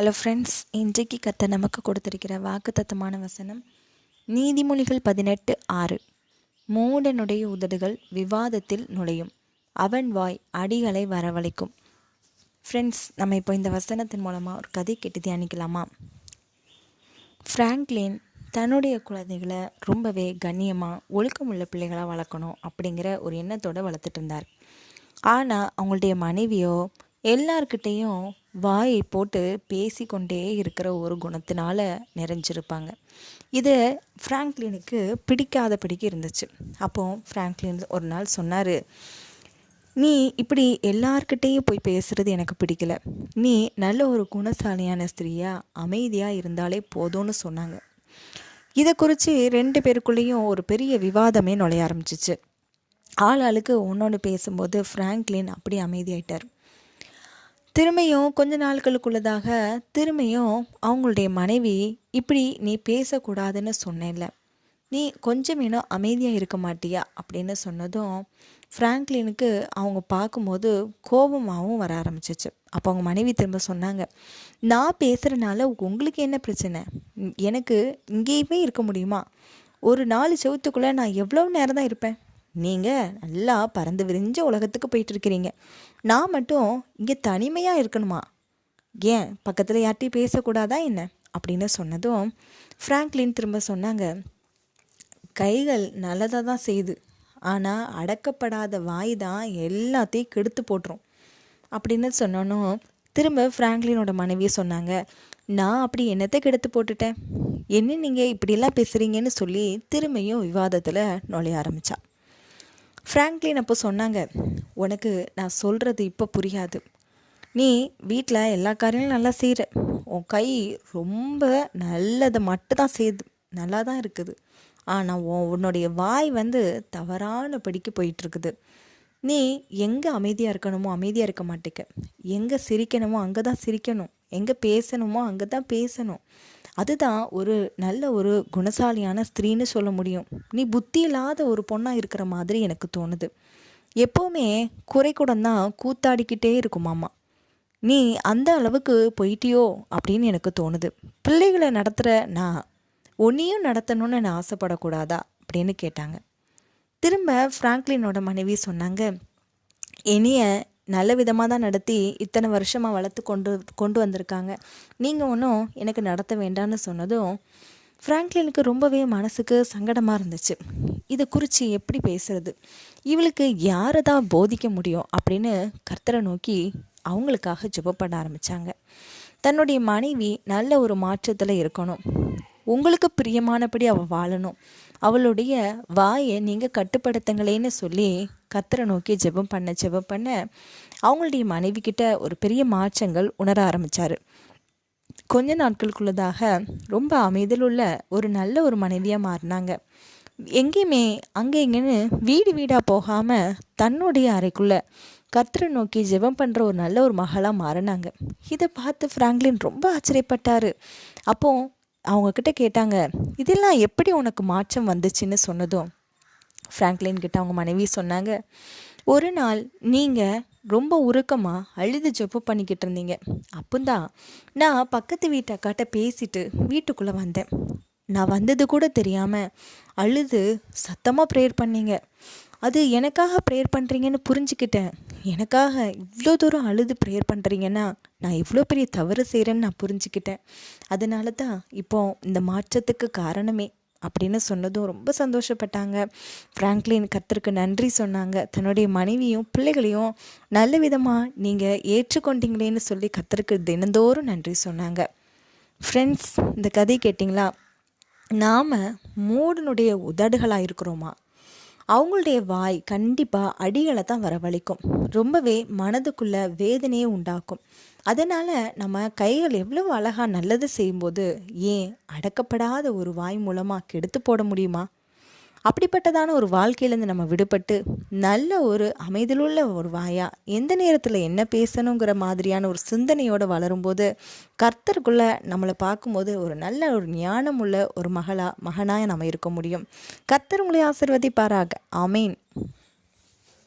Hello friends இன்றைக்கு கத்த நமக்கு கொடுத்திருக்கிற வாக்குத்தத்தமான வசனம் நீதிமொழிகள் பதினெட்டு ஆறு. மூடனுடைய உதடுகள் விவாதத்தில் நுழையும். அவன் வாய் அடிகளை வரவழைக்கும். ஃப்ரெண்ட்ஸ் நம்ம இப்போ இந்த வசனத்தின் மூலமாக ஒரு கதை கேட்டு தியானிக்கலாமா? ஃப்ராங்க்லின் தன்னுடைய குழந்தைகளை ரொம்பவே கண்ணியமாக ஒழுக்கமுள்ள பிள்ளைகளாக வளர்க்கணும் அப்படிங்கிற ஒரு எண்ணத்தோடு வளர்த்துட்டு இருந்தார். ஆனால் அவங்களுடைய மனைவியோ எல்லார்கிட்டேயும் வாயை போட்டு பேசிக்கொண்டே இருக்கிற ஒரு குணத்தினால நிறைஞ்சிருப்பாங்க. இது ஃப்ராங்க்லினுக்கு பிடிக்காதபடிக்கு இருந்துச்சு. அப்போ ஃப்ராங்க்லின் ஒரு நாள் சொன்னார் நீ இப்படி எல்லார்கிட்டேயும் போய் பேசுகிறது எனக்கு பிடிக்கல. நீ நல்ல ஒரு குணசாலியான ஸ்திரீயாக அமைதியாக இருந்தாலே போதும்னு சொன்னாங்க. இதை குறித்து ரெண்டு பேருக்குள்ளேயும் ஒரு பெரிய விவாதமே நுழைய ஆரம்பிச்சிச்சு. ஆள் ஆளுக்கு ஒன்றொன்று பேசும்போது ஃப்ராங்க்லின் அப்படி அமைதியாயிட்டார். திரும்பியும் கொஞ்ச நாட்களுக்குள்ளதாக திரும்பியும் அவங்களுடைய மனைவி இப்படி நீ பேசக்கூடாதுன்னு சொன்னேன்ல. நீ கொஞ்சம் வேணும் அமைதியாக இருக்க மாட்டியா? அப்படின்னு சொன்னதும் ஃப்ராங்க்லினுக்கு அவங்க பார்க்கும்போது கோபமாகவும் வர ஆரம்பிச்சிச்சு. அப்போ அவங்க மனைவி திரும்ப சொன்னாங்க நான் பேசுகிறனால உங்களுக்கு என்ன பிரச்சனை? எனக்கு இங்கேயுமே இருக்க முடியுமா? ஒரு நாலு செவத்துக்குள்ளே நான் எவ்வளோ நேரம் தான் இருப்பேன்? நீங்கள் நல்லா பறந்து விரிஞ்ச உலகத்துக்கு போயிட்டுருக்கிறீங்க. நான் மட்டும் இங்கே தனிமையாக இருக்கணுமா? ஏன்? பக்கத்தில் யார்ட்டையும் பேசக்கூடாதா என்ன? அப்படின்னு சொன்னதும் ஃப்ராங்க்லின் திரும்ப சொன்னாங்க கைகள் நல்லதாக தான் செய்யுது. ஆனால் அடக்கப்படாத வாய் தான் எல்லாத்தையும் கெடுத்து போட்டுரும். அப்படின்னு சொன்னோன்னும் திரும்ப ஃப்ராங்க்லினோட மனைவியை சொன்னாங்க நான் அப்படி என்னத்தை கெடுத்து போட்டுட்டேன்? என்ன நீங்கள் இப்படியெல்லாம் பேசுகிறீங்கன்னு சொல்லி திரும்பியும் விவாதத்தில் நுழைய ஆரம்பித்தா ஃப்ராங்க்லின் அப்போ சொன்னாங்க உனக்கு நான் சொல்கிறது இப்போ புரியாது. நீ வீட்டில் எல்லா காரியங்களும் நல்லா செய்கிற உன் கை ரொம்ப நல்லதை மட்டும்தான் செய்யுது நல்லா தான் இருக்குது ஆனால் உன்னுடைய வாய் வந்து தவறான படிக்கு போயிட்டுருக்குது. நீ எங்கே அமைதியாக இருக்கணுமோ அமைதியாக இருக்க மாட்டேக்க. எங்கே சிரிக்கணுமோ அங்கே தான் சிரிக்கணும். எங்கே பேசணுமோ அங்கே தான் பேசணும். அதுதான் ஒரு நல்ல ஒரு குணசாலியான ஸ்திரீன்னு சொல்ல முடியும். நீ புத்தி இல்லாத ஒரு பொண்ணாக இருக்கிற மாதிரி எனக்கு தோணுது. எப்போவுமே குறைக்கூடம் தான் கூத்தாடிக்கிட்டே இருக்குமாம்மா நீ அந்த அளவுக்கு போயிட்டியோ அப்படின்னு எனக்கு தோணுது. பிள்ளைகளை நடத்துகிற நான் உன்னையும் நடத்தணும்னு நான் ஆசைப்படக்கூடாதா அப்படின்னு கேட்டாங்க. திரும்ப ஃப்ராங்க்லினோட மனைவி சொன்னாங்க என்னைய நல்ல விதமாக தான் நடத்தி இத்தனை வருஷமாக வளர்த்து கொண்டு கொண்டு வந்திருக்காங்க. நீங்கள் ஒன்றும் எனக்கு நடத்த வேண்டாம்னு சொன்னதும் ஃப்ராங்க்லினுக்கு ரொம்பவே மனசுக்கு சங்கடமாக இருந்துச்சு. இதை குறித்து எப்படி பேசுறது? இவளுக்கு யாரை தான் போதிக்க முடியும் அப்படின்னு கர்த்தரை நோக்கி அவங்களுக்காக ஜெபப்பட ஆரம்பித்தாங்க தன்னுடைய மனைவி நல்ல ஒரு மாற்றத்தில் இருக்கணும். உங்களுக்கு பிரியமானபடி அவள் வாழணும். அவளுடைய வாயை நீங்கள் கட்டுப்படுத்துங்களேன்னு சொல்லி கத்தரை நோக்கி ஜெபம் பண்ண ஜெபம் பண்ண அவங்களுடைய மனைவி கிட்ட ஒரு பெரிய மாற்றங்கள் உணர ஆரம்பித்தார் கொஞ்ச நாட்களுக்குள்ளதாக ரொம்ப அமைதலுள்ள உள்ள ஒரு நல்ல ஒரு மனைவியாக மாறினாங்க. எங்கேயுமே அங்கே இங்கேன்னு வீடு வீடாக போகாமல் தன்னுடைய அறைக்குள்ளே கர்த்தரை நோக்கி ஜெபம் பண்ணுற ஒரு நல்ல ஒரு மகளாக மாறினாங்க. இதை பார்த்து ஃப்ராங்க்லின் ரொம்ப ஆச்சரியப்பட்டார். அப்போ அவங்கக்கிட்ட கேட்டாங்க இதெல்லாம் எப்படி உனக்கு மாற்றம் வந்துச்சுன்னு சொன்னதும்? ஃப்ராங்க்லின் கிட்ட அவங்க மனைவி சொன்னாங்க ஒரு நாள் நீங்கள் ரொம்ப உருக்கமாக அழுது ஜொப்பு பண்ணிக்கிட்டு இருந்தீங்க. அப்போந்தான் நான் பக்கத்து வீட்டு அக்காட்ட பேசிட்டு வீட்டுக்குள்ளே வந்தேன். நான் வந்தது கூட தெரியாமல் அழுது சத்தமாக ப்ரேயர் பண்ணீங்க. அது எனக்காக ப்ரேயர் பண்ணுறீங்கன்னு புரிஞ்சுக்கிட்டேன். எனக்காக இவ்வளோ தூரம் அழுது ப்ரேயர் பண்ணுறீங்கன்னா நான் இவ்வளோ பெரிய தவறு செய்கிறேன்னு நான் புரிஞ்சுக்கிட்டேன். அதனால தான் இப்போ இந்த மாற்றத்துக்கு காரணமே அப்படின்னு சொன்னதும் ரொம்ப சந்தோஷப்பட்டாங்க. ஃப்ராங்க்லின் கத்தருக்கு நன்றி சொன்னாங்க. தன்னுடைய மனைவியும் பிள்ளைகளையும் நல்ல விதமாக நீங்கள் ஏற்றுக்கொண்டீங்களேன்னு சொல்லி கத்தருக்கு தினந்தோறும் நன்றி சொன்னாங்க. ஃப்ரெண்ட்ஸ் இந்த கதை கேட்டிங்களா? நாம் மூடனுடைய உதடுகளாக இருக்கிறோமா அவங்களுடைய வாய் கண்டிப்பாக அடிகளை தான் வரவழைக்கும். ரொம்பவே மனதுக்குள்ள வேதனையை உண்டாக்கும். அதனால் நம்ம கைகள் எவ்வளவு அழகாக நல்லது செய்யும்போது ஏன் அடக்கப்படாத ஒரு வாய் மூலமாக கெடுத்து போட முடியுமா? அப்படிப்பட்டதான ஒரு வாழ்க்கையிலேருந்து நம்ம விடுபட்டு நல்ல ஒரு அமைதியிலுள்ள ஒரு வாயா எந்த நேரத்தில் என்ன பேசணுங்கிற மாதிரியான ஒரு சிந்தனையோடு வளரும்போது கர்த்தருக்குள்ளே நம்மளை பார்க்கும்போது ஒரு நல்ல ஒரு ஞானம் உள்ள ஒரு மகளாக மகனாக நம்ம இருக்க முடியும். கர்த்தர் உங்களை ஆசிர்வதிப்பாராக. அமேன்